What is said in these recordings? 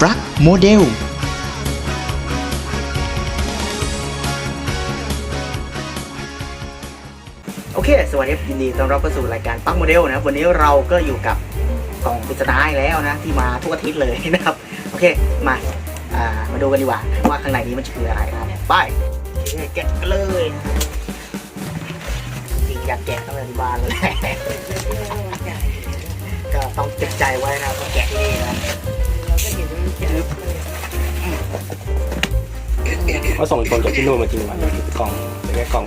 ปลั๊กโมเดลโอเค สวัสดีครับยินดีต้อนรับเข้าสู่รายการปักโมเดลนะครับวันนี้เราก็อยู่กับกล่องปริศนาอีกแล้วนะ ที่มาทุกอาทิตย์เลยนะครับ โอเค มาอ่ามาดูกันดีกว่า ว่าข้างในนี้มันคืออะไรนะครับไปแกะกันเลยจริงอยากแกะตั้งแต่ที่บ้านเลย ก็ต้องเก็บใจไว้นะครับต้องแกะที่นี่นะจึ๊บเขาส่งคนจากที่นู่นมาจริงวันกล่องเป็นแค่กล่อง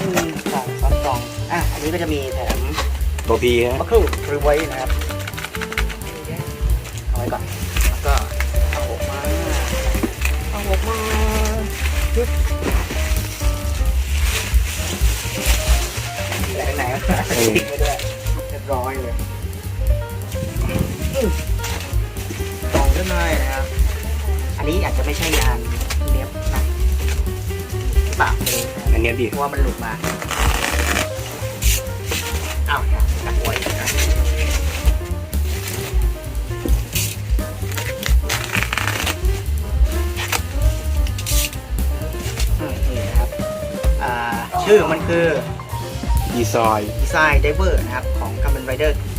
อืมกล่องซ้อนกล่องอะอันนี้ก็จะมีแถมตัวพีฮะมะครูฟรีไว้นะครับเอาไว้ก่อนแล้วก็เอาออกมาเอาออกมาปึ๊บไหนไหนๆติดไปด้วยเรียบร้อยเลย อื้อกล่องด้านในนะครับ อันนี้อาจจะไม่ใช่งานเนี้ยบนะหรือเปล่าไม่รู้นะอันเนี้ยดีเพราะว่ามันหลุดมาอ้าวกัดไว้นะอืมนี่นะครับอ่าชื่อมันคือดีไซน์ Design Diver นะครับ ของ Kamen Rider กี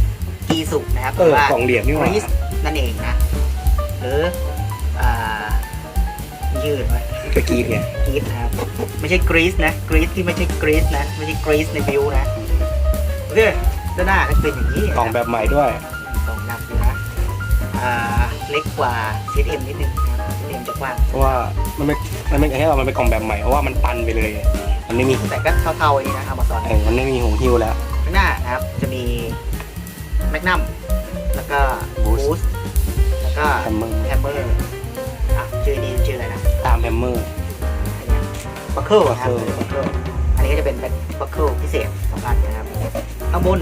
สุนะครับเออหรืว่ากล่องเหลี่ยมนี่หว่ากรีซนั่นเองนะ หรืออ่ายืดไว้ ตะกี้เนี่ยกรีซนะครับไม่ใช่กรีซนะกรีซที่ไม่ใช่กรีซนะไม่ใช่กรีซในบิวนะโอเคด้านหน้าก็จะเป็นอย่างนี้กล่องแบบใหม่ด้วย กล่องหนักอยู่นะอ่าเล็กกว่า CM นิดนึงนะครับ CM จะกว้างเพราะว่ามันไม่มันไม่แค่ว่ามันเป็นกล่องแบบใหม่เพราะว่ามันตันไปเลยมันไม่มีแต่ก็เท่าๆอย่างนี้นะเอามาสอนเออมันไม่มีหูหิ้วแล้วข้างหน้านะครับจะมี แมกนัมแล้วก็บู Boost สแล้วก็แฮมเมอร์ แฮมเมอร์อะชื่อนี้ชื่ออะไรนะ ตามแฮมเมอร์ บัคเคิลนะครับ Buckle บัคเคิลอันนี้ก็จะเป็นบัคเคิลพิเศษสองอันนะครับข้างบน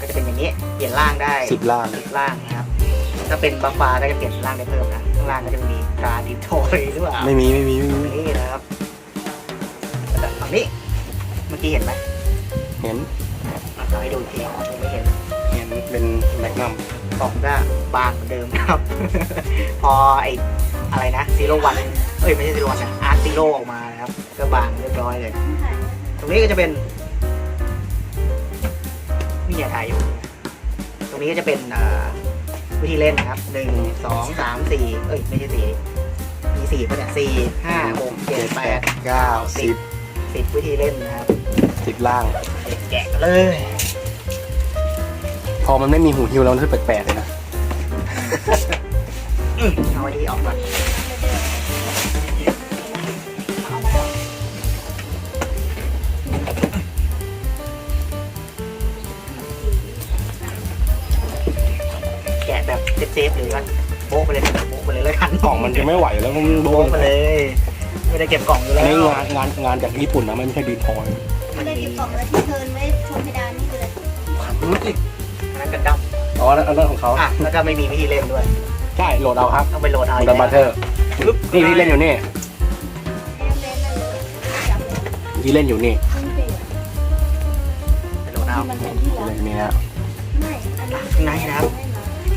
ก็จะเป็นอย่างนี้เปลี่ยนร่างได้สิบล่าง สิบร่างนะครับ ถ้าเป็นบัฟฟ้าก็จะเปลี่ยนร่างได้เพิ่มนะข้างล่างก็จะมีตราดินโทยหรือเปล่าไม่มีไม่มีไม่มี นี่นะครับแล้วก็ฝั่งนี้เมื่อกี้เห็นไหมเห็นเราให้ดูอีกทีผมไม่ เห็นเห็นเป็นแมกนัมกล่องก็บางเหมือนเดิมนะครับ พอไออะไรนะซีโร่วันเอ้ยไม่ใช่ซีโร่วันนะอาร์ซีโร่ออกมานะครับ ก็บางเรียบร้อยเลย ตรงนี้ก็จะเป็นวิทยาถ่ายอยู่ตรงนี้ก็จะเป็นเอ่อวิธีเล่นนะครับหนึ่งสองสามสี่เอ้ยไม่ใช่สี่มีสี่ปะเนี่ยสี่ห้าหกเจ็ดแปดเก้าสิบสิบวิธีเล่นนะครับสิบล่างแกะเลย พอมันไม่มีหูหิ้วแล้วมันรู้สึกแปลกๆเลยนะอืมเอาไว้ที่ออกก่อนแกะแบบเซฟๆเลยกันโบ๊ะไปเลยโบ๊ะไปเลยแล้วกันกล่องมันจะไม่ไหวแล้วมันโดโบ๊ะนไปเลย ไม่ได้เก็บกล่องอยู่อัแล้นวนี้งานงานงานจากญี่ปุ่นนะไม่ใช่ดีทอยไม่ได้เก็บกล่องแล้วที่เทิร์นไว้ชมเพดานนี่คืออะไรรู้สิอันนั้นกันดั้ม อ๋ออันนั้นของเขาอะแล้วก็ไม่มีวิธีเล่นด้วย ใช่โหลดเอาครับต้องไปโหลดเอาดับบัตเตอร์นี่ที่เล่นอยู่นี่แอนเล่นนั่นเลยจับเลยที่เล่นอยู่นี่ขึ้นไปอะไปโหลดเอาที่มันเป็นที่ที่รัเล่กนอยู่นี่นะไม่อันนี้ข้างในนะครับ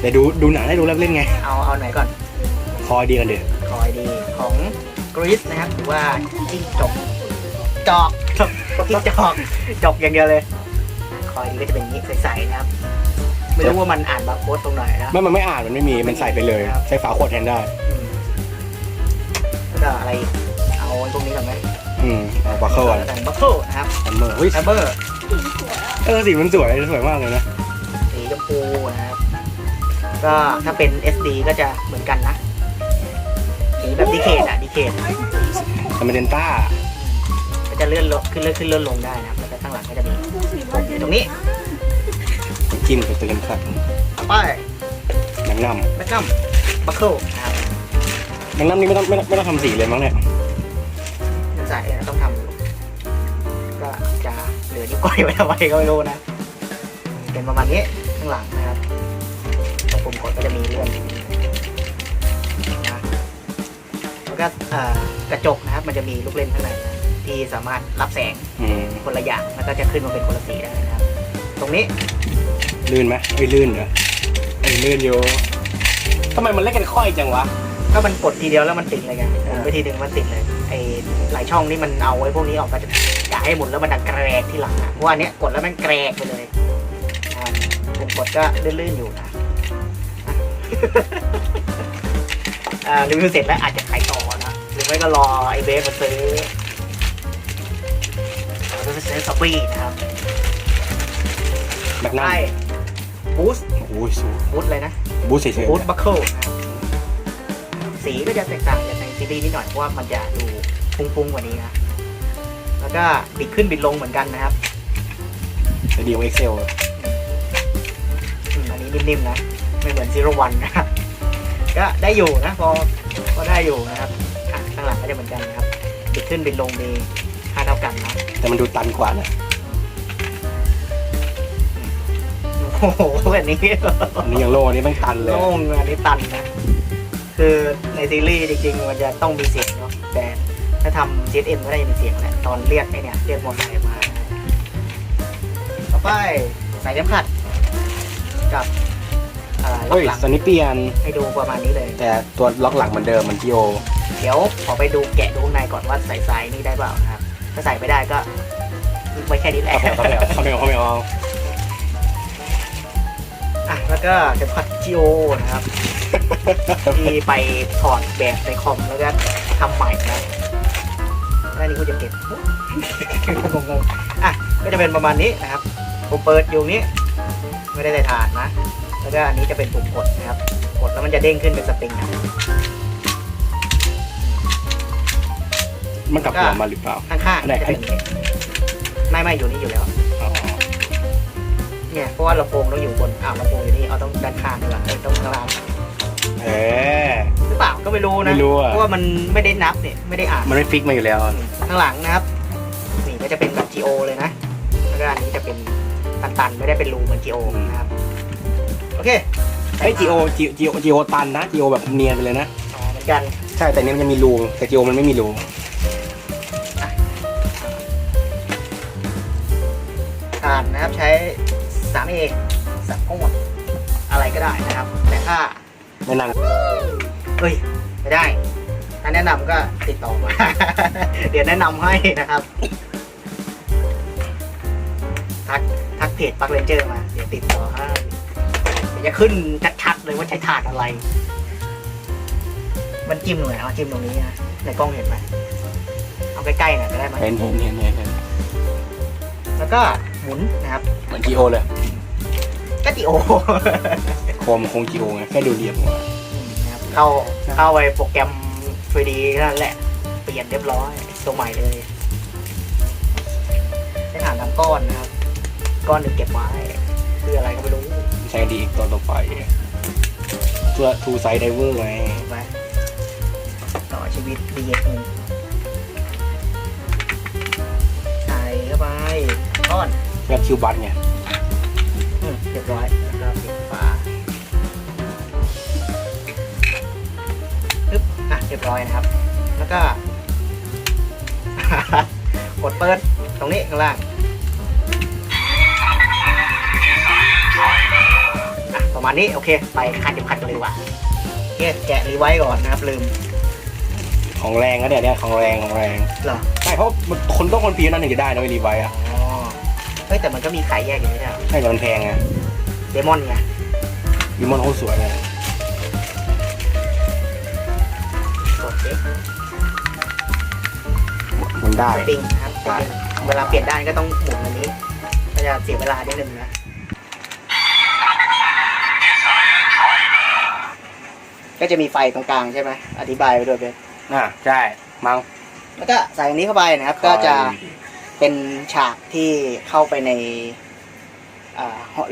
แต่ดูดูหนังได้ดูแล้วเล่นไง เอาเอาไหนก่อน คอยดีกันเดี๋ยวคอยดีของกรีซนะครับหรือว่าจิ้งจกจอกจอกจิ้งจอกจอกอย่างเดียวเลย คอยดีก็จะเป็นอย่างนี้ใสๆนะครับ ไม่รู้ว่ามันอ่านบาร์โค้ดตรงไหนนะไม่มันไม่อ่านมันไม่มีมันใส่ไปเลย ใช้ฝาขวดแทนได้ อืมแล้วก็อะไรอีกเอาไอ้พวกนี้ก่อนไหมอืมเอาบัคเคิลแล้วกันบัคเคิลนะครับแฮมเมอร์อุ้ยแอมเบอร์สีสวยอะเออสีมันสวยสวยมากเลยนะสีชมพูนะครับ ก็ถ้าเป็น SD ก็จะเหมือนกันนะสีแบบดีเคทอะดีเคทแต่มันเดนต้าก็จะเลื่อนลงขึ้นเลื่อนขึ้นเลื่อนลงได้นะครับแล้วก็ข้างหลังก็จะมีอยู่ตรงนี้ จิ้มกับตัวเข็มขัดต่อไปแมกนัมแมกนัมบัคเคิลนะครับแมกนัมนี่ไม่ต้องไม่ต้องไม่ต้องทำสีเลยมั้งเนี่ยมันใส่นะต้องทำก็จะเหลือนิ้วก้อยไว้ทำไมก็ไม่รู้นะ เป็นประมาณนี้ข้างหลังนะครับตรงปุ่มกดก็จะมีเลื่อนนะแล้วก็เอ่อกระจกนะครับ มันจะมีลูกเล่นข้างในนะที่สามารถรับแสงอืมคนละอย่างแล้วก็จะขึ้นมาเป็นคนละสีได้นะครับ ตรงนี้ ลื่นไหมไอ้ยลื่นเหรอไอ้ยลื่นอยู่ทำไมมันเล่นกันค่อยจังวะ ก็มันกดทีเดียวแล้วมันติดเลยไงหมุนไปทีหนึ่งมันติดเลยไอ้หลายช่องนี่มันเอาไอ้พวกนี้ออกมาจะอยากให้หมุนแล้วมันดังแกรกที่หลังอะเพราะว่าอันเนี้ยกดแล้วมันแกรกไปเลยนะครับผมกดก็ลื่นๆอยู่นะอ่ารีวิวเสร็จแล้วอาจจะขายต่อนะหรือไม่ก็รอไอ้เบฟมาซื้อเราจะไปซื้อซับบี้นะครับแมกนัมได้ บูสต์โอ้ยสูบูสต์เลยนะบูสเฉยบูสต์บัคเคิลนะครับสีก็จะแตกต่างจากในซีรีส์นิดหน่อยเพราะว่ามันจะดูฟุ้งๆกว่านี้นะแล้วก็บิดขึ้นบิดลงเหมือนกันนะครับๆแต่ดีกว่าเอ็กเซลอืมอันนี้นิ่มๆนะ ไม่เหมือนซีโรวันนะครับก็ได้อยู่นะพอก็ได้อยู่นะครับอะข้างหลังก็จะเหมือนกันนะครับบิดขึ้นบิดลงมีค่าเท่ากันนะแต่มันดูตันกว่านะ โอ้โหอันนี้อันนี้ยังโล่อันนี้แม่งตันเลยโล่งอันนี้ตันนะ คือในซีรีส์จริงๆมันจะต้องมีเสียงเนาะแต่ถ้าทำ GSM ก็ได้มีเสียงแหละตอนเรียกไอเนี่ยเรียกมอเตอร์ไซค์มา ต่อไปใส่เข็มขัด กับอ่าล็อเฮ้กยหลังสนิเปียน ให้ดูประมาณนี้เลย แต่ตัวล็อกหลังเหมือนเดิมมันจีโอเดี๋ยวขอไปดูแกะดูข้างในก่อนว่าใส่สายนี่ได้เปล่านะครับ ถ้าใส่ไม่ได้ก็ไว้แค่นี้แหละ เขาไม่เอาเขาไม่เอาเขาไม่เอา อะแล้วก็เข็มขัด GO นะครับที่ไปถอดแบบในคอมแล้วก็ทำใหม่นะแล้วอันนี้กูจะเก็บงงๆอะก็จะเป็นประมาณนี้นะครับผมเปิดอยู่นี้ไม่ได้ใส่ถ่านนะ แล้วก็อันนี้จะเป็นปุ่มกดนะครับ กดแล้วมันจะเด้งขึ้นเป็นสปริงนะมันกลับหัวมาหรือเปล่าข้างๆไหนจะเป็นอย่างนี้ไม่ไม่อยู่นี่อยู่แล้วอ๋อ เนี่ยเพราะว่าลำโพงต้องอยู่บนอ้าวลำโพงอยู่นี่เอาต้องด้านข้างดีกว่าเออต้องข้างล่างเออ หรือเปล่าก็ไม่รู้นะไม่รู้อะ เพราะว่ามันไม่ได้นับเนี่ยไม่ได้อ่านมันไม่ฟิกมาอยู่แล้วข้างหลังนะครับนี่ก็จะเป็นแบบ GO เลยนะแล้วก็อันนี้จะเป็นตันๆไม่ได้เป็นรูเหมือน GO นะครับโอเคไอ้จีโอจีจีโอจีโอตันนะจีโอแบบเนียนไปเลยนะ อ๋อเหมือนกัน ใช่แต่เนี้ยมันจะมีรูแต่จีโอมันไม่มีรู สับข้องหมดอะไรก็ได้นะครับ แต่ถ้าแนะนเฮ้ยไม่ได้ ถ้าแนะนำก็ติดต่อมา เดี๋ยวแนะนำให้นะครับ ทักทักเพจปักเรนเจอร์มา เดี๋ยวติดต่อให้เดี๋ยวจะขึ้นชัดๆเลยว่าใช้ถาดอะไร มันจิ้มหน่อยเอาจิ้มตรงนี้นะในกล้องเห็นไหมเอาใกล้ๆหน่อยก็ได้ไหมำเห็นเห็นเห็นเห็นเห็นแล้วก็หมุนนะครับ เหมือนจีโอเลย ก็ติโอโคมคงจีโอไงแค่ดูเรียบกว่านะครับเข้าเข้าไปโปรแกรม 3D นั่นแหละ เปลี่ยนเรียบร้อยตัวใหม่เลยใช้ฐานทำก้อนนะครับ ก้อนหนึ่งเก็บไว้คืออะไรก็ไม่รู้ใช้ดีอีกตัวต่อไปตัวทูไซด์ไดเวอร์ไงถูกไหมต่อชีวิตดีเอ็กใส่เข้าไปก้อนแบบคิวบัตไงอืม เรียบร้อยแล้วก็ปิดฝาปึ๊บอะเรียบร้อยนะครับ แล้วก็กดเปิดตรงนี้ข้างล่างอะประมาณนี้โอเค ไปคันเข็มขัดกันเลยดีกว่าโอเคแกะรีไว้ก่อนนะครับลืมของแรงนะเนี่ยเนี่ยของแรงของแรงเหรอใช่เพราะมันคนต้องคนพีนั่นถึงจะได้นะไอ้รีไวท์อะอ๋อเฮ้ยแต่มันก็มีขายแยกอยู่ไม่ใช่เหรอใช่แต่มันแพงไง เดมอนไงวิมอนโคตรสวยเลยกดเช็คมันได้สปริงนะครับสปริงเวลาเปลี่ยนด้านก็ต้องหมุนอันนี้ ก็จะเสียเวลานิดนึงนะ ก็จะมีไฟตรงกลางใช่ไหมอธิบายไปด้วยเบสอะใช่ มั้งแล้วก็ใส่อันนี้เข้าไปนะครับ ก็จะเป็นฉากที่เข้าไปใน อ่า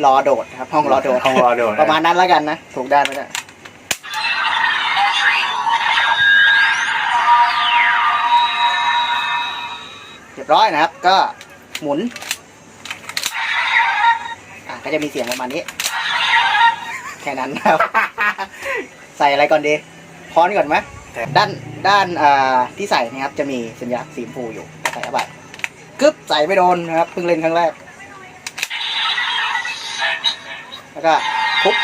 รอโดดครับ ห้องรอโดดห้องรอโดด ประมาณนั้นแล้วกันนะ ถูกด้านไหมนะเรียบร้อยนะครับ ก็หมุน อะก็จะมีเสียงประมาณนี้ แค่นั้นนะครับ ใส่อะไรก่อนดีพร้อนก่อนไหมด้านด้านอ่าที่ใส่นะครับ จะมีสัญลักษณ์สีชมพูอยู่ใส่เข้าไปกึ๊บใส่ไม่โดนนะครับเพิ่งเล่นครั้งแรก แล้วก็ทุบ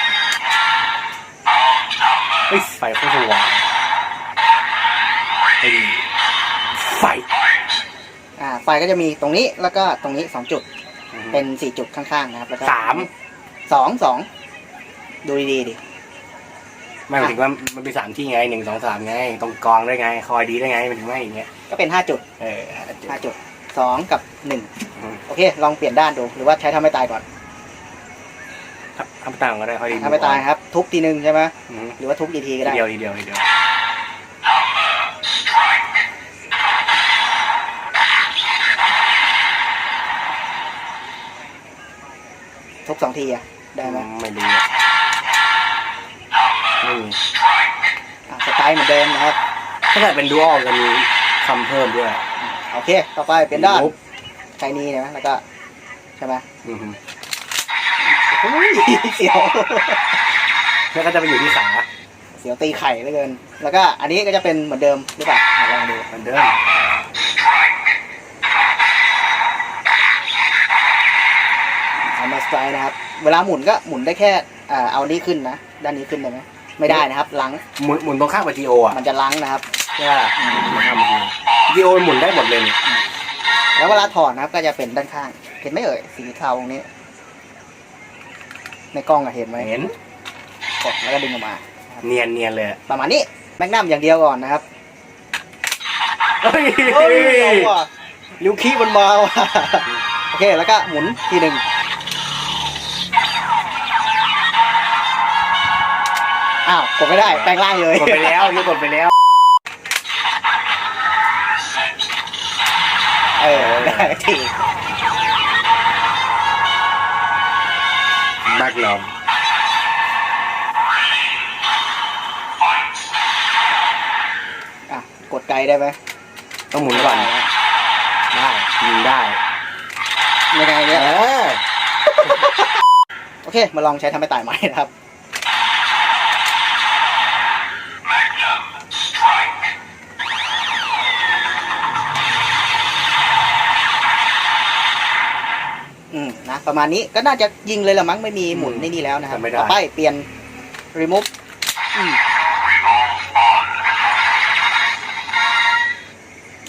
เฮ้ยไฟโคตรสว่างไอ้ดีไฟอ่าไฟก็จะมีตรงนี้แล้วก็ตรงนี้สองจุด เป็นสี่จุดข้างๆนะครับแล้วก็สามสองสองดูดีๆดิไม่หมายถึงว่ามันเป็นสามที่ไงหนึ่งสองสามไง ตรงกองได้ไง คอยดีได้ไงมันถึงไม่อย่างเงี้ยก็เป็นห้าจุดเออห้าจุดสองกับหนึ่งอืมโอเค ลองเปลี่ยนด้านดู หรือว่าใช้ทำให้ตายก่อน ทำต่างก็ได้คอยดีทำให้ตายครับ ทุบทีนึงใช่ไหมอืมหรือว่าทุบกี่ทีก็ทีได้ เดียวทีเดียวทีเดียวทุบสองทีอะได้ไหมไม่รู้อะไม่มีอะสไตล์เหมือนเดิมนะครับ ถ้าเกิดเป็นดูอัลจะมีคำเพิ่มด้วยโอเค ต่อไปเปลี่ยนด้านลุกใช้นี้นะแล้วก็ใช่ไหมอือฮึโอ้ยเสียวแล้วก็จะไปอยู่ที่ขาเสียวตีไข่เหลือเกิน แล้วก็อันนี้ก็จะเป็นเหมือนเดิมหรือเปล่าอะลองดูเหมือนเดิมเอามาสไตล์นะครับ เวลาหมุนก็หมุนได้แค่อ่าเอานี้ขึ้นนะด้านนี้ขึ้นได้ไหมไม่ได้นะครับล้างหมุนหมุนตรงข้ามกับจีโออะมันจะล้างนะครับ ใช่ป่ะหมุนข้ามกับจีโอจีโอหมุนได้หมดเลยนี่แล้วเวลาถอดนะครับก็จะเป็นด้านข้าง เห็นไหมเอ่ยสีเทาตรงนี้ ในกล้องอะเห็นไหมเห็นกดแล้วก็ดึงออกมา เนียนเนียนเลยอะประมาณนี้แมกนัมอย่างเดียวก่อนนะครับเฮ้ยเฮ้ยเอาว่ะลิวคีมันมาว่ะโอเคแล้วก็หมุนทีหนึ่งอ้าวกดไม่ได้แปลงร่างเลย กดไปแล้วนี่กดไปแล้วเออได้ที แบ็กนอมอะ กดไกลได้ไหมต้องหมุนก่อนได้ยิงได้ยังไงเนี่ย เออ โอเค มาลองใช้ทำให้ตายใหม่นะครับ อืมนะ ประมาณนี้ก็น่าจะยิงเลยละมั้งไม่มีหมุนในนี่แล้วนะครับต่อไปเปลี่ยน remove อืม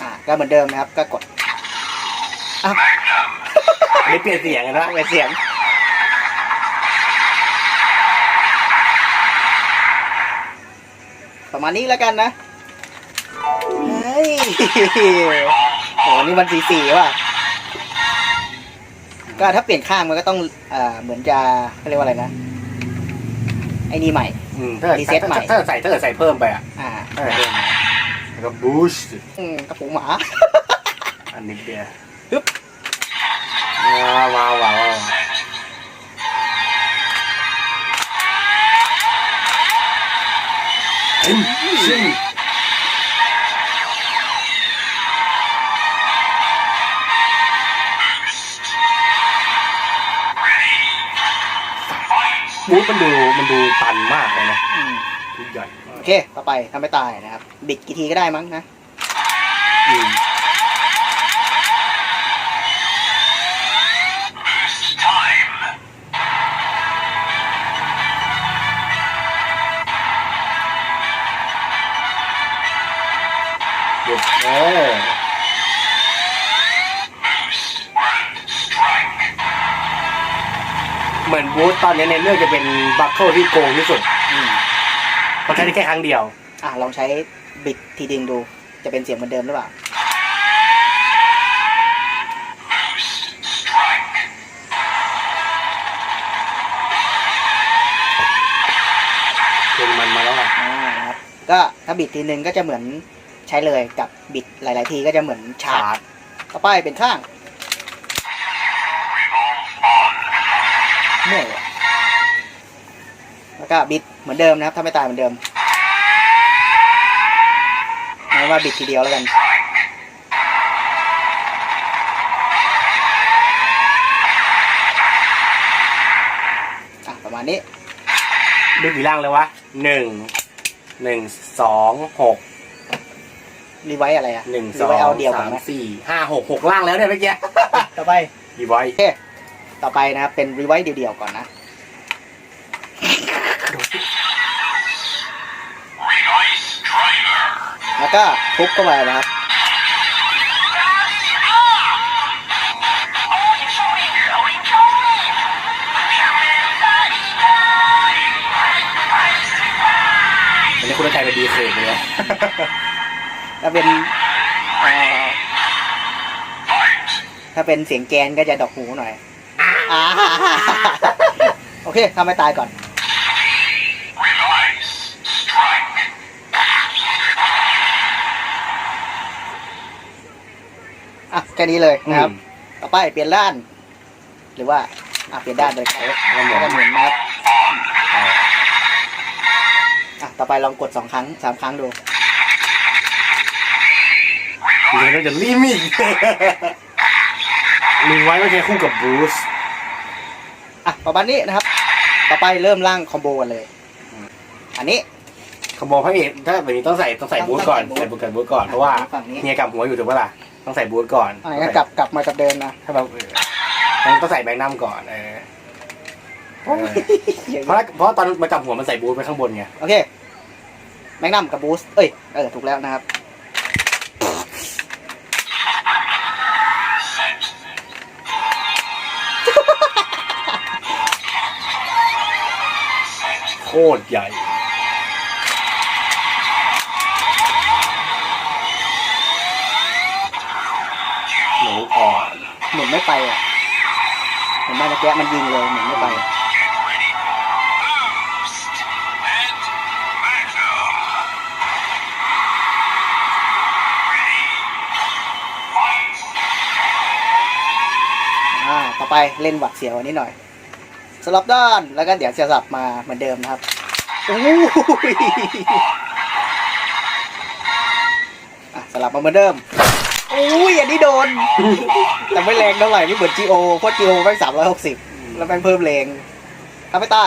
อ่าก็เหมือนเดิมนะครับ ก็กดอันนี้เปลี่ยนเสียงนะเปลี่ยนเสียงประมาณนี้แล้วกันนะ เฮ้ยโหนี่มันสีสีว่ะ ก็ถ้าเปลี่ยนข้างมันก็ต้องเอ่อเหมือนจะเขาเรียกว่าอะไรนะไอ้นี่ใหม่ อืมถ้าเกิดรีเซ็ตใหม่ ถ้าเกิดใส่ถ้าเกิดใส่เพิ่มไปอะอ่าถ้าเกิดเพิ่มแล้วก็บูสต์อืมกระปุกหมา อันนี้เดียวฮึบว้าวว้าวว้าวชิมชิม บูธมันดูมันดูตันมากเลยนะอืมทุกใหญ่มากโอเค ต่อไปทำไม่ตายนะครับ บิดกี่ทีก็ได้มั้งนะ อืม ตอนนี้ในเรื่องจะเป็นบัคเคิลที่โกงที่สุดอืมเพราะใช้ได้แค่ครั้งเดียว อะลองใช้บิดทีดึงดู จะเป็นเสียงเหมือนเดิมหรือเปล่า เพลงมันมาแล้วอะอ่านะครับก็ถ้าบิดทีนึงก็จะเหมือนใช้เลยกับบิดหลาย ๆ ทีก็จะเหมือนชาร์จต่อไปเป็นข้าง แล้วก็บิดเหมือนเดิมนะครับ ถ้าไม่ตายเหมือนเดิมไม่ว่าบิดทีเดียวแล้วกันอะประมาณนี้ดูกี่ร่างเลยวะหนึ่งหนึ่งสองหกรีไวท์อะไรอะหนึ่งรีสอไวงท์เอาเดียวกัสานมไหมสี่ห้าหกหกร่างแล้วเนี่ยเมื่อกี้ ต่อไปดีไว้ต่อไปนะครับเป็นรีไวท์เดียวๆก่อนนะ แล้วก็ทุบเข้าไปนะครับอันนี้คุณต้องใช้เป็นดีเคไปเลยถ้าเป็นเอ่อถ้าเป็นเสียงแกนก็จะดอกหูหน่อยอ่าโอเคทำให้ตายก่อน อะ แค่ นี้เลยนะครับต่อไปเปลี่ยนด้าน หรือว่าอะเปลี่ยนด้านเลยครับแล้วก็หมุนนะครับอะต่อไปลองกดสองครั้งสามครั้งดูทีนี้เราจะรีมิกลิงไว้ไม่ใช่คู่กับบูสอะประมาณนี้นะครับ ต่อไปเริ่มร่างคอมโบกันเลย อันนี้ขโมยพระเอกถ้าแบบนี้ต้องใส่ต้องใส่บูทก่อนต้องใส่ใส่บูบูททกับบูทก่อนเพราะว่าฝั่งนี้เฮียกับหัวอยู่ถูกปะล่ะ ต้องใส่บูทก่อนอันนี้ก็กลับกลับมากับเดิมนะถ้าแบบเออต้องใส่แบงค์น้ำก่อนเออเออเพราะเพราะตอนมาจับหัวมันใส่บูทไปข้างบนไงโอเคแมกนัมกับบูสต์เอ้ยเออถูกแล้วนะครับโคตรใหญ่ ไม่ไปอะเห็นไหมเมื่อกี้มันยิงเลยเหมุนไม่ไปต่อไปเล่นหวัดเสียวอันนี้หน่อยสลับด้านแล้วก็เดี๋ยวจะสับมาเหมือนเดิมนะครับโอ้ยอะสลับมาเหมือนเดิม อ้ยอันนี้โดน แต่ไม่แรงเท่าไหร่ไม่เหมือน GO เพราะ GO แม่งสามร้อยหกสิบแล้วแม่งเพิ่มแรงทำไม่ใต้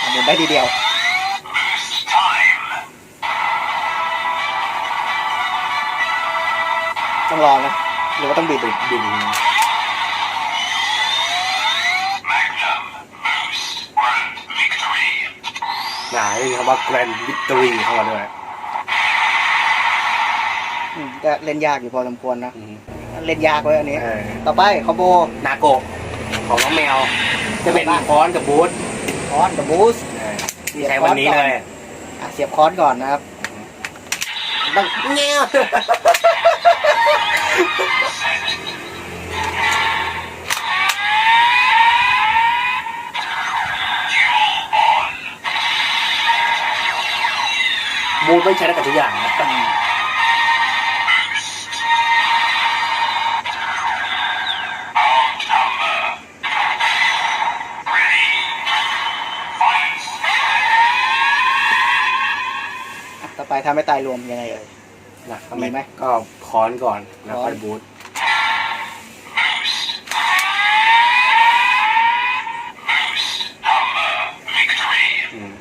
อะหมุนได้ทีเดียวต้องรอนะหรือว่าต้องบิดติดบินหนาไม่มีคำว่า Grand Victory เข้ามาด้วย อืมก็เล่นยากอยู่พอสมควรนะ อืมเล่นยากไว้อันนี้ เออต่อไปคอมโบนาโกะของน้องแมว จะเป็นฟอนต์กับบูทคอนกับบูสเออที่ใช้วันนี้เลย อะเสียบคอนก่อนนะครับต้องเงี้ยบูทไม่ใช้ได้กับทุกอย่างนะ อะต่อไปทำให้ตายรวมยังไงเอ่ยนะมีไหมก็คอนก่อนแล้วค่อยค้อนบูทอืม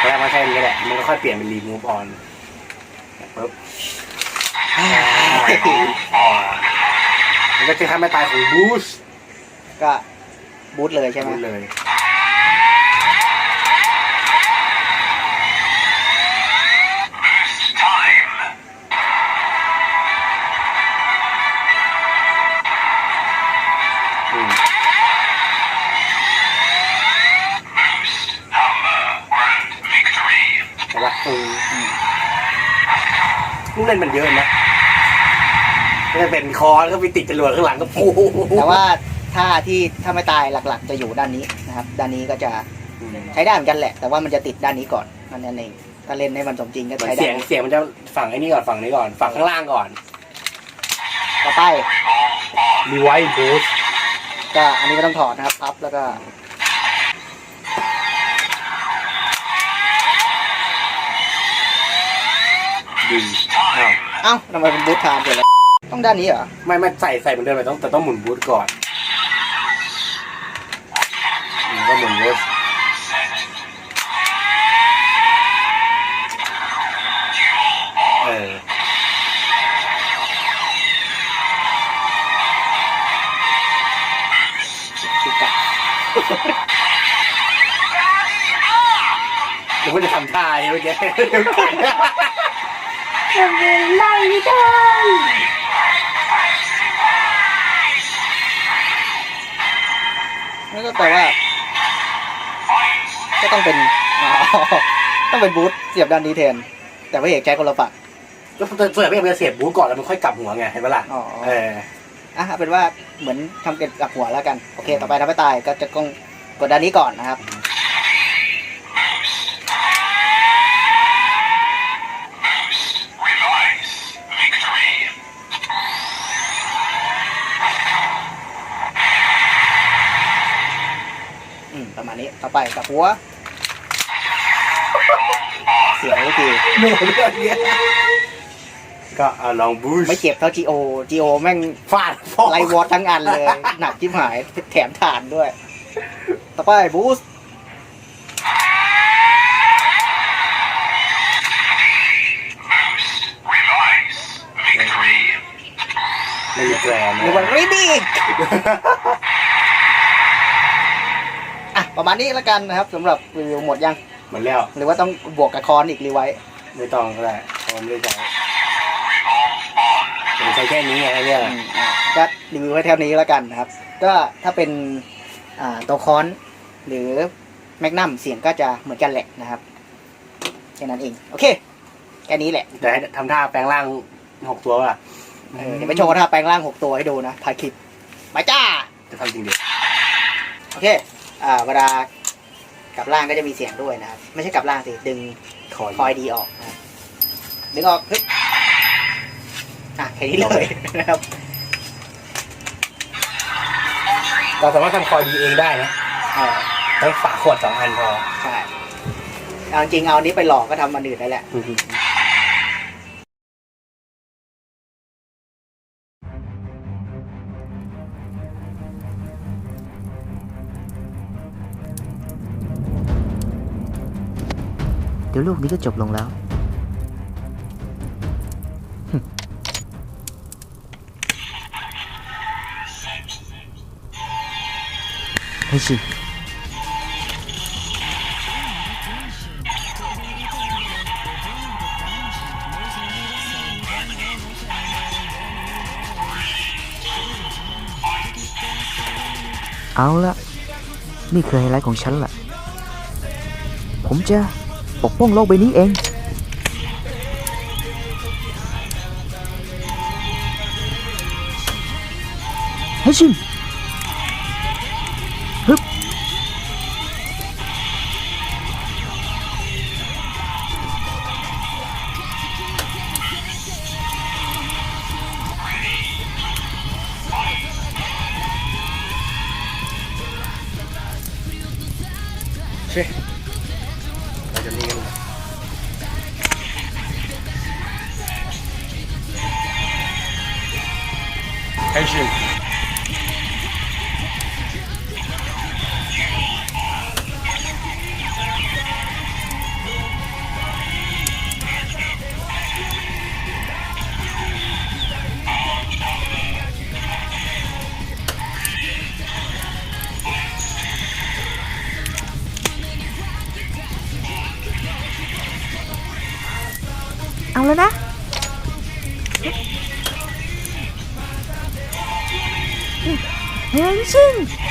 ตอนแรกมันแค่นี้แหละ มันก็ค่อยเปลี่ยนเป็นรีมูฟออนปุ๊บมันก็จะทำให้ตายของบูสก็บูทเลยใช่ไหมบูทเลย นมันเยอะนะก็จะเป็นคอแล้วก็ไปติดจรวดข้างหลังก็ปูแต่ว่าท่าที่ถ้าไม่ตายหลักๆ จะอยู่ด้านนี้นะครับ ด้านนี้ก็จะอืมใช้ได้เหมือนกันแหละ แต่ว่ามันจะติดด้านนี้ก่อนนั่นเองถ้าเล่นให้มันสมจริงก็เหมือใช้นได้เสียงเสียงมันจะฝั่งไอ้นี่ก่อนฝั่งนี้ก่อนฝั่งข้างล่างก่อนต่อไปรีไวท์บูสก็อันนี้ก็ต้องถอดนะครับพับแล้วก็ดีอ้าว เอ้าทำไมเป็นบูธทาม์เกิดอะไรต้องด้านนี้เหรอ ไม่ไม่ใส่ใส่เหมือนเดิมไลยต้องแต่ต้องหมุนบูธก่อนก็หมุนบูธเออเดี๋ยวมันจะทำท่าเมื่อกี้ ทำไมไล่ได้นั่นก็แปลว่า ก็ต้องเป็นต้องเป็นบูธเสียบด้านนี้แทน แต่ว่าเอกใช้คนละฝั่งก็ส่วนใหญ่ไม่เอาไปเสียบบูทก่อนแล้วมันค่อยกลับหัวไงเห็นปะล่ะเอออะเป็นว่าเหมือนทำเก็บกับหัวแล้วกัน โอเค ต่อไปทำให้ตายก็จะต้องกดด้านนี้ก่อนนะครับ ไปกับหัว เสียงก็คือหนูเรื่องเนี้ยก็เอาลองบูชไม่เจ็บเท่า G.O. G.O. แม่งฟาดฟอกไลวอตทั้งอันเลย หนักชิบหายแถมฐานด้วย ต่อไปบูสต์ไม่มีแกรนหรือว่ารีบีก อะประมาณนี้แล้วกันนะครับสำหรับรีวิวหมดยังเหมือนแล้ว หรือว่าต้องบวกกับคอนอีกรีไว้ ไม่ต้องก็ได้เพราะมันไม่ได้ใช้ผมใช้แค่นี้ไงเรื่องอืมอะก็รีวิวไว้เท่านี้แล้วกันนะครับ ก็ถ้าเป็นอ่าตัวคอนหรือแมกนัมเสียงก็จะเหมือนกันแหละนะครับแค่นั้นเอง โอเคแค่นี้แหละแต่ให้ทำท่าแปลงร่างหกตัวว่ะเออเดี๋ยวไปโชว์ท่าแปลงร่างหกตัวให้ดูนะถ่ายคลิปมาจ้าจะทำจริงดิโอเคอ่า เวลากลับล่างก็จะมีเสียงด้วยนะครับ ไม่ใช่กลับล่างสิ ดึงคอยคอยดีออกนะครับดึงออกเฮ้ยอะแค่นี้เลยนะครับ เราสามารถทำคอยดีเองได้นะเออใช้ฝาขวดสองอันพอใช่เอาจริงๆเอาอันนี้ไปหลอกก็ทำมันอื่นได้แหละ เดี๋ยวลูกนี้ก็จบลงแล้วเฮ้ยสิเอาละนี่คือไฮไลท์ของฉันล่ะ ผมจะ ปกป้องโลกใบนี้เองให้ชิม ให้ชิมเอา